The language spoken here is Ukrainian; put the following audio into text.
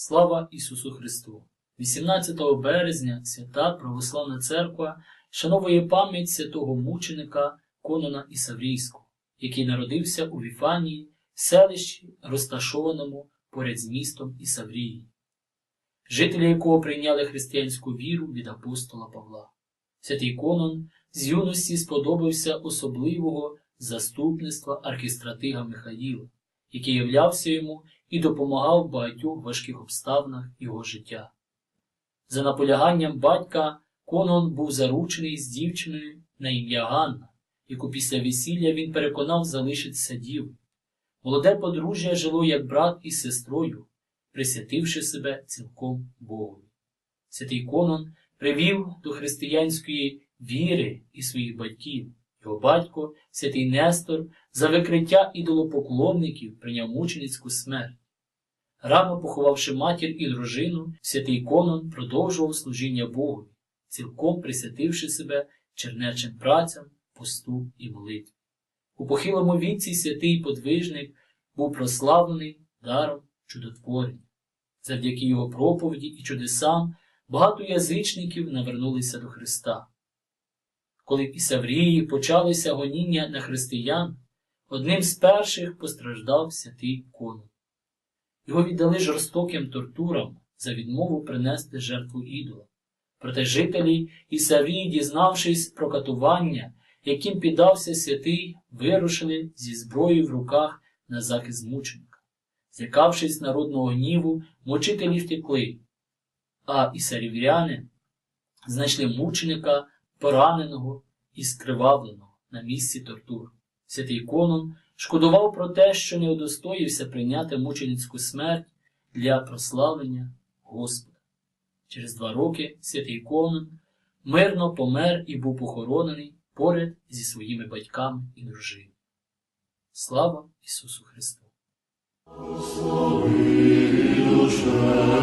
Слава Ісусу Христу! 18 березня свята Православна Церква шановує пам'ять святого мученика Конона Ісаврійського, який народився у Віфанії, селищі, розташованому поряд з містом Ісаврії, жителі якого прийняли християнську віру від апостола Павла. Святий Конон з юності сподобався особливого заступництва архістратига Михаїла, який являвся йому і допомагав в багатьох важких обставинах його життя. За наполяганням батька Конон був заручений з дівчиною на ім'я Ганна, яку після весілля він переконав залишитися дівою. Молоде подружжя жило як брат із сестрою, присвятивши себе цілком Богові. Святий Конон привів до християнської віри і своїх батьків. Його батько, святий Нестор, за викриття ідолопоклонників прийняв мученицьку смерть. Рано поховавши матір і дружину, святий Конон продовжував служіння Богові, цілком присвятивши себе чернечим працям, посту і молитві. У похилому віці святий подвижник був прославлений даром чудотворення. Завдяки його проповіді і чудесам багато язичників навернулися до Христа. Коли в Ісаврії почалися гоніння на християн, одним з перших постраждав святий Конон. Його віддали жорстоким тортурам за відмову принести жертву ідола. Проте жителі Ісаврії, дізнавшись про катування, яким піддався святий, вирушили зі зброєю в руках на захист мученика. Злякавшись народного гніву, мучителі втекли, а ісарівряни знайшли мученика, пораненого і скривавленого на місці тортур. Святий Конон шкодував про те, що не удостоївся прийняти мученицьку смерть для прославлення Господа. Через два роки святий Конон мирно помер і був похоронений поряд зі своїми батьками і дружиною. Слава Ісусу Христу! Слави душе